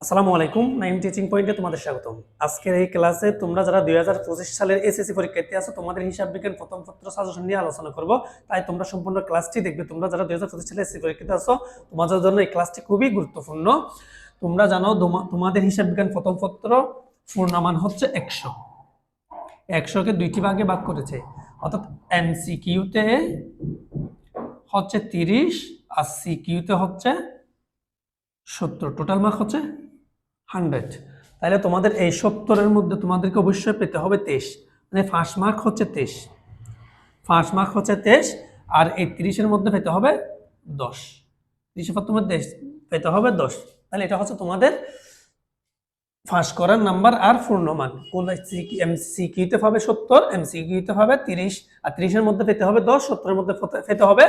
আসসালামু আলাইকুম, নাইম টিচিং পয়েন্টে তোমাদের স্বাগতম। আজকের এই ক্লাসে তোমরা যারা দুই হাজার পঁচিশ সালের এসএসসি পরীক্ষার্থী আছো, তোমাদের হিসাব বিজ্ঞান প্রথম পত্র সাজেশন নিয়ে আলোচনা করব। তাই তোমরা সম্পূর্ণ ক্লাসটি দেখবে। তোমরা যারা দুই হাজার পঁচিশ সালের এসএসসি পরীক্ষার্থী আছো, তোমাদের জন্য এই ক্লাসটি খুবই গুরুত্বপূর্ণ। তোমরা জানো, তোমা- তোমাদের হিসাব বিজ্ঞান প্রথম পত্র পূর্ণমান হচ্ছে একশো। একশোকে দুইটি ভাগে ভাগ করেছে। অর্থাৎ এমসিকিউতে হচ্ছে তিরিশ, আর সিকিউতে হচ্ছে সত্তর। টোটাল মার্ক হচ্ছে হান্ড্রেড। তাহলে তোমাদের এই সত্তরের মধ্যে তোমাদেরকে অবশ্যই পেতে হবে তেইশ। মানে ফার্স্ট মার্ক হচ্ছে তেইশ। ফার্স্ট মার্ক হচ্ছে তেইশ, আর এই তিরিশের মধ্যে পেতে হবে দশ। তিরিশের পর তোমার তেইশ, পেতে হবে দশ। তাহলে এটা হচ্ছে তোমাদের ফার্স্ট করার নাম্বার আর পূর্ণ পূর্ণমান কোন এম সিকিউতে পাবে সত্তর এম সিকিউতে পাবে তিরিশ, আর তিরিশের মধ্যে পেতে হবে দশ, সত্তরের মধ্যে পেতে হবে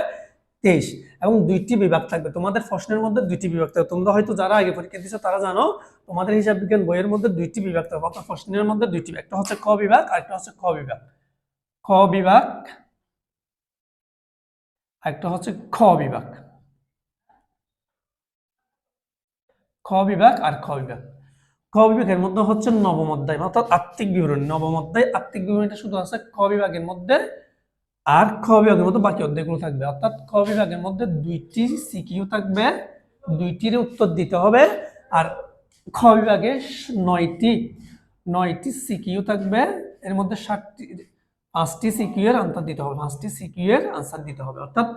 তেইশ এবং দুইটি বিভাগ থাকবে। তোমাদের প্রশ্নের মধ্যে দুইটি বিভাগ থাকবে। তোমরা হয়তো যারা আগে পরীক্ষা দিচ্ছ তারা জানো, তোমাদের হিসাব বিজ্ঞান বইয়ের মধ্যে দুইটি বিভাগ থাকবে। অর্থাৎ প্রশ্নের মধ্যে দুইটি একটা হচ্ছে ক বিভাগ আর একটা হচ্ছে খ বিভাগ। খ বিভাগ একটা হচ্ছে খ বিভাগ। খ বিভাগ আর খ বিভাগ। খ বিভাগের মধ্যে হচ্ছে নবম অধ্যায়, অর্থাৎ আত্মিক বিবরণী। নবম অধ্যায়, আত্মিক বিবরণীটা শুধু আছে খ বিভাগের মধ্যে। আর খ বিভাগের মধ্যে বাকি অধ্যায়গুলো থাকবে। অর্থাৎ খ বিভাগের মধ্যে দুইটি সিকিউ থাকবে, দুইটির উত্তর দিতে হবে আর খ বিভাগে নয়টি নয়টি সিকিউ থাকবে। এর মধ্যে ষাটটি পাঁচটি সিকিউ এর আনসার দিতে হবে, পাঁচটি সিকিউ এর আনসার দিতে হবে। অর্থাৎ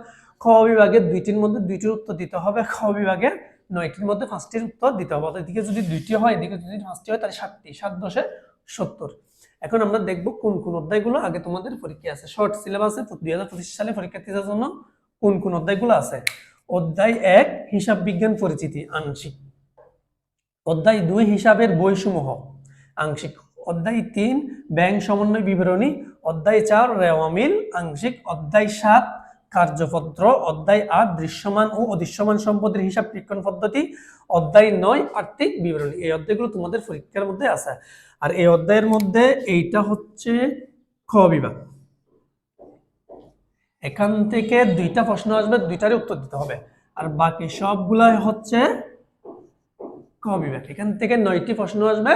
খ বিভাগের দুইটির মধ্যে দুইটির উত্তর দিতে হবে, খ বিভাগের নয়টির মধ্যে পাঁচটির উত্তর দিতে হবে। অর্থাৎ এদিকে যদি দুইটি হয়, এদিকে যদি পাঁচটি হয়, তাহলে ষাটটি সাত দশে সত্তর। এখন আমরা দেখব কোন কোন অধ্যায়গুলো আগে তোমাদের পরীক্ষা আছে। শর্ট সিলেবাসে দুই হাজার পঁচিশ সালে পরীক্ষার্থীদের জন্য কোন কোন অধ্যায়গুলো আছে? অধ্যায় এক, হিসাব বিজ্ঞান পরিচিতি, আংশিক। অধ্যায় দুই, হিসাবের বইসমূহ, আংশিক। অধ্যায় তিন, ব্যাংক সমন্বয় বিবরণী। অধ্যায় চার রেওয়ামিল আংশিক। অধ্যায় সাত কার্যপত্র, অধ্যায় আট, দৃশ্যমান ও অদৃশ্যমান সম্পদের হিসাব বিজ্ঞান পদ্ধতি, অধ্যায় নয়, আর্থিক বিবরণী। এই অধ্যায়গুলো তোমাদের পরীক্ষার মধ্যে আছে। আর এই অধ্যায়ের মধ্যে এইটা হচ্ছে খ বিভাগ। এখান থেকে দুইটা প্রশ্ন আসবে, দুইটারই উত্তর দিতে হবে। আর বাকি সবগুলাই হচ্ছে ক বিভাগ। এখান থেকে নয়টি প্রশ্ন আসবে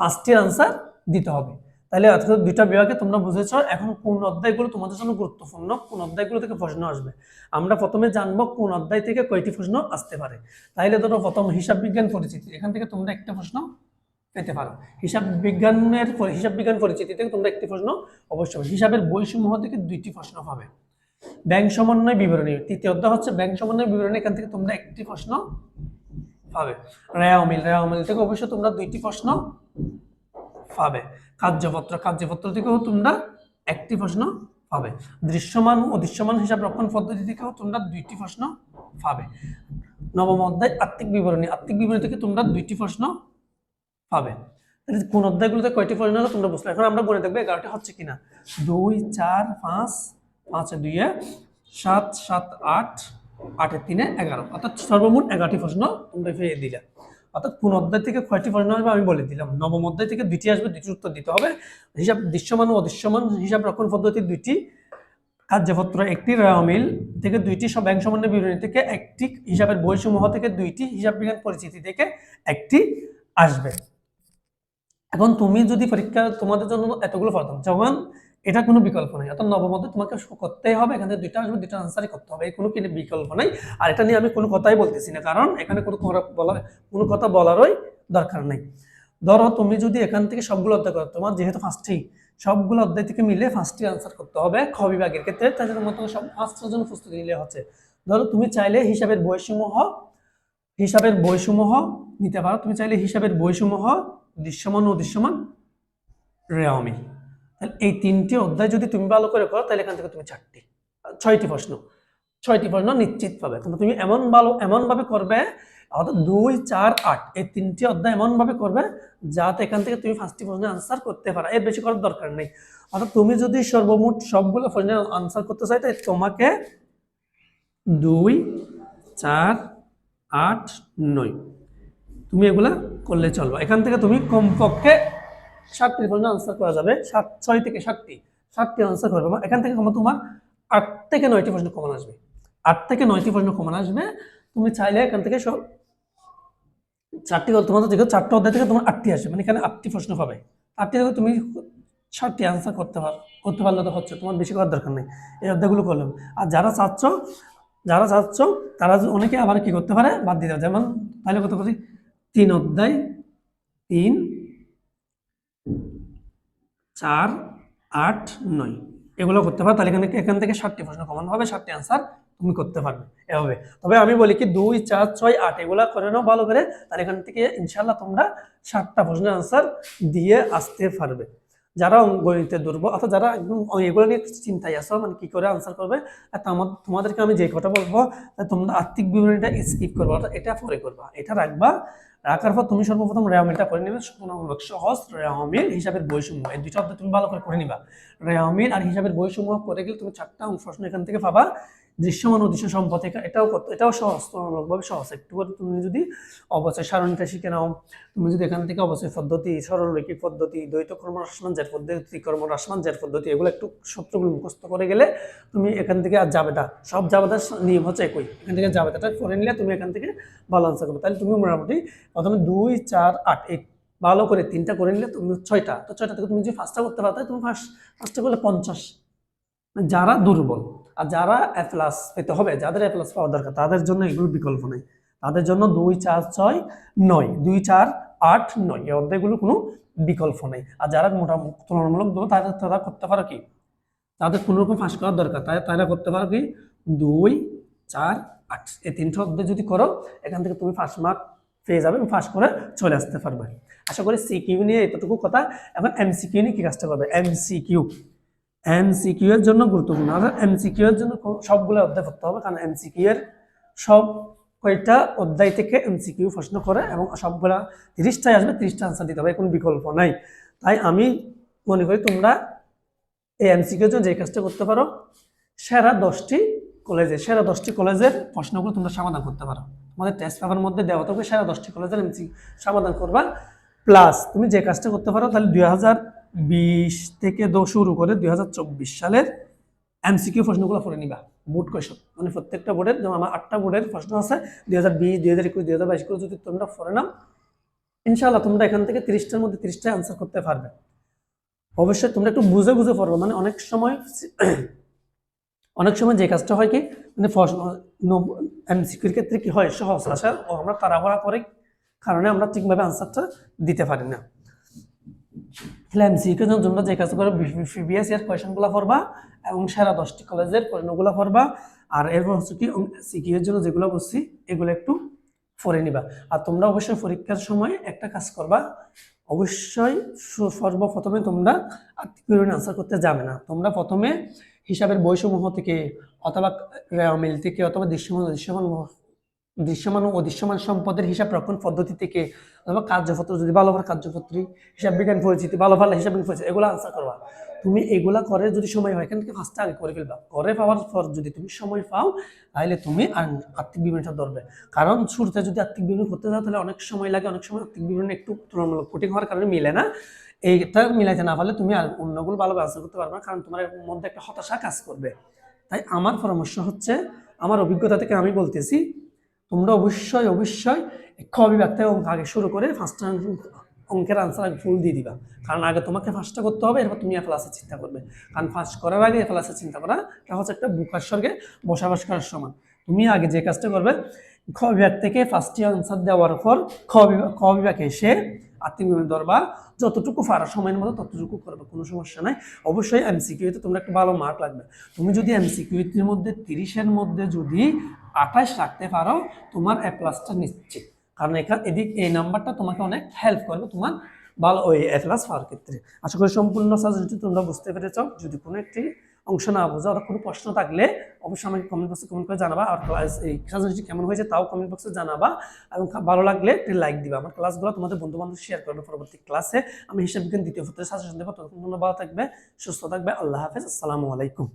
পাঁচটি আনসার দিতে হবে। তাহলে অর্থাৎ দুইটা বিভাগে তোমরা বুঝেছ, এখন কোন অধ্যায়গুলো তোমাদের জন্য গুরুত্বপূর্ণ, কোন অধ্যায়গুলো থেকে প্রশ্ন আসবে। আমরা প্রথমে জানব কোন অধ্যায় থেকে কয়টি প্রশ্ন আসতে পারে। তাইলে ধরো প্রথম হিসাব বিজ্ঞান পরিচিতি, এখান থেকে তোমরা একটা প্রশ্ন পেতে পারো। হিসাব বিজ্ঞানের হিসাব বিজ্ঞান পরিচিতি থেকে তোমরা একটি প্রশ্ন অবশ্যই। হিসাবের বইসমূহ থেকে দুইটি প্রশ্ন পাবে। ব্যাংক সমন্বয় বিবরণী, তৃতীয় অধ্যায় হচ্ছে ব্যাংক সমন্বয় বিবরণী, এখান থেকে তোমরা একটি প্রশ্ন পাবে। রেয়া অমিল রেয়া অমিল থেকে অবশ্যই তোমরা দুইটি প্রশ্ন কার্যপত্র কার্যপত্র থেকেও তোমরা একটি প্রশ্ন পাবে। দৃশ্যমান ও দৃশ্যমান হিসাব রক্ষণ পদ্ধতি থেকেও তোমরা দুইটি প্রশ্ন পাবে। নবম অধ্যায়, আত্মিক বিবরণী। আত্মিক বিবরণী থেকে তোমরা দুইটি প্রশ্ন পাবে। কোন অধ্যায়গুলোতে কয়টি প্রশ্ন হলো তোমরা বুঝলে। এখন আমরা বলে দেখব এগারোটা হচ্ছে কিনা। দুই, চার, পাঁচ, পাঁচে দুইয়ে, সাত সাত, আট আটের তিনে এগারো। অর্থাৎ সর্বমোট এগারোটি প্রশ্ন তোমরা পেয়ে দিলে। অর্থাৎ কোন অধ্যায় থেকে কয়টি প্রশ্ন আসবে আমি বলে দিলাম। নবম অধ্যায় থেকে দুইটি আসবে, দুইটির উত্তর দিতে হবে। হিসাব, দৃশ্যমান ও অদৃশ্যমান হিসাব রক্ষণ পদ্ধতির দুইটি। কার্যপত্র একটি রামিল থেকে দুইটি, সব ব্যাংক সমন্বয় বিবরণী থেকে একটি, হিসাবের বইসমূহ থেকে দুইটি, হিসাব বিজ্ঞান পরিচিতি থেকে একটি আসবে। এখন তুমি যদি পরীক্ষা তোমাদের জন্য এতগুলো পড়তাম যেমন এটা কোনো বিকল্প নেই। অর্থাৎ নবম অধ্যায় তোমাকে করতেই হবে, এখানে দুইটা আসবে, দুইটা আনসারই করতে হবে। কোনো কিন্তু বিকল্প নেই। আর এটা নিয়ে আমি কোনো কথাই বলতেছি না, কারণ এখানে কোনো বলার, কোনো কথা বলারই দরকার নেই। ধরো তুমি যদি এখান থেকে সবগুলো অধ্যায় করো, তোমার যেহেতু ফার্স্টেই সবগুলো অধ্যায় থেকে মিলে ফার্স্টই আনসার করতে হবে খ বিভাগের ক্ষেত্রে। তাদের মতো সব ফার্স্টের জন্য প্রস্তুতি নিলে হচ্ছে, ধরো তুমি চাইলে হিসাবের বইসমূহ হিসাবের বইসমূহ নিতে পারো। তুমি চাইলে হিসাবের বইসমূহ দৃশ্যমান ও দৃশ্যমান রেওয়ামি। তাহলে এই তিনটি অধ্যায় যদি তুমি ভালো করে করো, তাহলে এখান থেকে তুমি চারটি, ছয়টি প্রশ্ন ছয়টি প্রশ্ন নিশ্চিত পাবে। কিন্তু তুমি এমন ভালো এমন ভাবে করবে, অর্থাৎ দুই, চার, আট, এই তিনটি অধ্যায় এমন ভাবে করবে যাতে এখান থেকে তুমি ফার্স্টটি প্রশ্নের আনসার করতে পারো। এর বেশি করার দরকার নেই। অর্থাৎ তুমি যদি সর্বমোট সবগুলো প্রশ্নের আনসার করতে চাই তাহলে তোমাকে দুই, চার, আট, নয়, তুমি এগুলা করলে চলবে। এখান থেকে তুমি কমপক্ষে ষাটটি প্রশ্ন আনসার করা যাবে। সাত, ছয় থেকে ষাটটি ষাটটি আনসার করবে এখান থেকে কমা তোমার আট থেকে নয়টি প্রশ্ন কমন আসবে। আট থেকে নয়টি প্রশ্ন কমন আসবে। তুমি চাইলে এখান থেকে সব চারটি তোমাদের দেখো চারটে অধ্যায় থেকে তোমার আটটি আসে মানে এখানে আটটি প্রশ্ন পাবে। আটটি থেকে তুমি ষাটটি আনসার করতে পারো, করতে পারলে তো হচ্ছে, তোমার বেশি করার দরকার নেই। এই অধ্যায়গুলো করলাম আর যারা চাচ্ছ যারা চাচ্ছ, তারা অনেকে আবার কি করতে পারে, বাদ দিতে। যেমন, তাহলে কত করি? তিন অধ্যায়, তিন চার, আট, নয়। এগুলো করতে পারো, তাহলে এখান এখান থেকে ষাটটি প্রশ্ন কমন হবে ষাটটি আনসার তুমি করতে পারবে। এভাবে। তবে আমি বলি কি, দুই, চার, ছয়, আট, এগুলো করে নাও ভালো করে, তাহলে এখান থেকে ইনশাল্লাহ তোমরা ষাটটা প্রশ্নের আনসার দিয়ে আসতে পারবে। যারা গণিতে দুর্বল, অর্থাৎ যারা একদম এগুলো নিয়ে চিন্তায় আসো মানে কী করে আনসার করবে, আর তোমার তোমাদেরকে আমি যে কথা বলব তোমরা আর্থিক বিবরণীটা স্কিপ করব, অর্থাৎ এটা পরে করবা। এটা রাখবা রাখার পর তুমি সর্বপ্রথম রেওয়ামিলটা করে নেবে তুলনামূলক সহজ রেওয়ামিল হিসাবের বৈষম্য। এই দুইটা অধ্যায় তুমি ভালো করে করে নিবা। রেওয়ামিল আর হিসাবের বৈষম্য করে গেলে তুমি চারটা প্রশ্ন এখান থেকে পাবা। দৃশ্যমান অদৃশ্য সম্পদ এটাও কত- এটাও সহজ তুলনামূলকভাবে সহজ। একটু তুমি যদি অবচয় সারণীটা শিখে নাও, তুমি যদি এখান থেকে অবচয় পদ্ধতি, সরলরৈখিক পদ্ধতি, দ্বৈত কর্ম হ্রাসমান জের পদ্ধতি কর্ম হ্রাসমান জের পদ্ধতি, এগুলো একটু সূত্রগুলো মুখস্থ করে গেলে তুমি এখান থেকে আর জাবেদা সব জাবেদার নিয়ম হচ্ছে একই। এখান থেকে জাবেদাটা করে নিলে তুমি এখান থেকে ভালো আনসার করবে। তাহলে তুমি মোটামুটি প্রথমে দুই, চার, আট এই ভালো করে তিনটা করে নিলে তুমি ছয়টা। তো ছয়টা থেকে তুমি যদি ফার্স্টটা করতে পারো তুমি ফার্স্ট ফার্স্টটা করলে পঞ্চাশ। যারা দুর্বল আর যারা এ প্লাস পেতে হবে, যাদের এ প্লাস পাওয়া দরকার, তাদের জন্য এগুলো বিকল্প নেই। তাদের জন্য দুই চার ছয় নয়, দুই চার আট নয়, এই অধ্যায়গুলো কোনো বিকল্প নেই। আর যারা মোটামুটি তুলনামূলক দেবো তাদের, তারা করতে পারো কি? তাদের কোনো রকম ফাঁস করার দরকার, তাই, তারা করতে পারো কি? দুই চার আট, এই তিনটে অধ্যায় যদি করো, এখান থেকে তুমি ফার্স্ট মার্ক পেয়ে যাবে এবং ফার্স্ট করে চলে আসতে পারবে। আশা করি সিকিউ নিয়ে এতটুকু কথা এখন এমসিকিউ নিয়ে কি কাজটা করবে? এমসিকিউ এমসিকিউ এর জন্য গুরুত্বপূর্ণ। আর এমসিকিউ এর জন্য সবগুলো অধ্যায় করতে হবে, কারণ এমসিকিউ এর সব কয়টা অধ্যায় থেকে এমসিকিউ প্রশ্ন করে এবং সবগুলা তিরিশটাই আসবে, তিরিশটা আনসার দিতে হবে কোনো বিকল্প নাই। তাই আমি মনে করি তোমরা এই এমসিকিউ এর জন্য যে কাজটা করতে পারো, সেরা দশটি কলেজে সেরা দশটি কলেজের প্রশ্নগুলো তোমরা সমাধান করতে পারো। তোমাদের টেস্ট পেপারের মধ্যে দেওয়া থাকবে, সেরা দশটি কলেজের এমসি সমাধান করবা। প্লাস তুমি যে কাজটা করতে পারো তাহলে দুই হাজার বিশ থেকে দো শুরু করে দুই হাজার চব্বিশ সালের এমসিকিউ প্রশ্নগুলো পড়ে নিবা। বোর্ড কোয়েশন মানে প্রত্যেকটা বোর্ডের, যেমন আমার আটটা বোর্ডের প্রশ্ন আছে, দুই হাজার বিশ, দুই হাজার একুশ হাজার বাইশ করে যদি তোমরা পড়ে নাও, ইনশাআল্লাহ তোমরা এখান থেকে তিরিশটার মধ্যে তিরিশটা অ্যান্সার করতে পারবে। অবশ্যই তোমরা একটু বুঝে বুঝে পড়বে। মানে অনেক সময় অনেক সময় যে কাজটা হয় কি মানে এমসিকিউর ক্ষেত্রে কি হয়, সহজ আসা ও আমরা তাড়াহুড়া করে কারণে আমরা ঠিকভাবে আনসারটা দিতে পারি না। তাহলে এমসিকিউ এর জন্য যে কাজ করো প্রিভিয়াস ইয়ার কোয়েশনগুলো পড়বা এবং সেরা দশটি কলেজের প্রশ্নগুলো পড়বা। আর এরপর হচ্ছে কি সিকিউ এর জন্য যেগুলো বলছি, এগুলো একটু পড়ে নিবা। আর তোমরা অবশ্যই পরীক্ষার সময় একটা কাজ করবা, অবশ্যই সর্বপ্রথমে তোমরা বিবরণী আনসার করতে যাবে না। তোমরা প্রথমে হিসাবের বইসমূহ থেকে অথবা রেওয়ামিল থেকে অথবা দৃশ্যমান দৃশ্যমান দৃশ্যমান ও অদৃশ্যমান সম্পদের হিসাব রক্ষণ পদ্ধতি থেকে অথবা কার্যপত্র, যদি ভালো ভালো কার্যপত্রী, হিসাব বিজ্ঞান পরিচিতি, ভালো ভালো হিসাব বিজ্ঞান পরিচিতি, এগুলো আনসার করবা। তুমি এগুলা করে যদি সময় হয়, এখান থেকে ফার্স্টে আগে করে ফেলবা। করে পাওয়ার পর যদি তুমি সময় পাও, তাহলে তুমি আর্থিক বিবরণীটা ধরবে। কারণ শুরুতে যদি আর্থিক বিবরণী করতে যাও, তাহলে অনেক সময় লাগে, অনেক সময় আর্থিক বিবরণী একটু তুলনামূলক কঠিন হওয়ার কারণে মিলে না। এইটা মিলাইতে না পারলে তুমি আর অন্যগুলো ভালোভাবে আনসার করতে পারবে না, কারণ তোমার মধ্যে একটা হতাশা কাজ করবে। তাই আমার পরামর্শ হচ্ছে, আমার অভিজ্ঞতা থেকে আমি বলতেছি তোমরা অবশ্যই অবশ্যই খ থেকে অঙ্ক আগে শুরু করে ফার্স্ট অঙ্কের আনসার আগে ফুল দিয়ে দিবা। কারণ আগে তোমাকে ফার্স্টটা করতে হবে, এরপর তুমি এফলাসের চিন্তা করবে। কারণ ফার্স্ট করার আগে এফলাসের চিন্তা করা, এটা হচ্ছে একটা বুকার স্বর্গে বসবাস করার সমান। তুমি আগে যে কাজটা করবে, খ বিভাগ থেকে ফার্স্টে আনসার দেওয়ার পর খ বিভাগ, খ বিভাগে এসে আত্মীয় ধরবা যতটুকু পারা সময়ের মতো ততটুকু করবে, কোনো সমস্যা নাই। অবশ্যই এমসিকিউতে তোমরা একটা ভালো মার্ক লাগবে। তুমি যদি এমসিকিউটির মধ্যে তিরিশের মধ্যে যদি আঠাশ রাখতে পারো, তোমার এ প্লাসটা নিশ্চিত। কারণ এখানে এদিক এই নাম্বারটা তোমাকে অনেক হেল্প করবে তোমার ভালো ওই এ প্লাস পাওয়ার ক্ষেত্রে। আশা করি সম্পূর্ণ সাজেশনটি তোমরা বুঝতে পেরেছ। যদি কোনো একটি অংশ না বোঝা অথবা কোনো প্রশ্ন থাকলে অবশ্যই আমাকে কমেন্ট বক্সে কমেন্ট করে জানাবা। আর ক্লাস এই সাজেশনটি কেমন হয়েছে তাও কমেন্ট বক্সে জানাবা এবং ভালো লাগলে একটি লাইক দিবা। আমার ক্লাসগুলো তোমাদের বন্ধু বান্ধব শেয়ার করবে পরবর্তী ক্লাসে আমি হিসাব বিজ্ঞান দ্বিতীয় পত্রের সাজেশন দেবো। তোমরা ভালো থাকবে, সুস্থ থাকবে। আল্লাহ হাফেজ। আসসালামু আলাইকুম।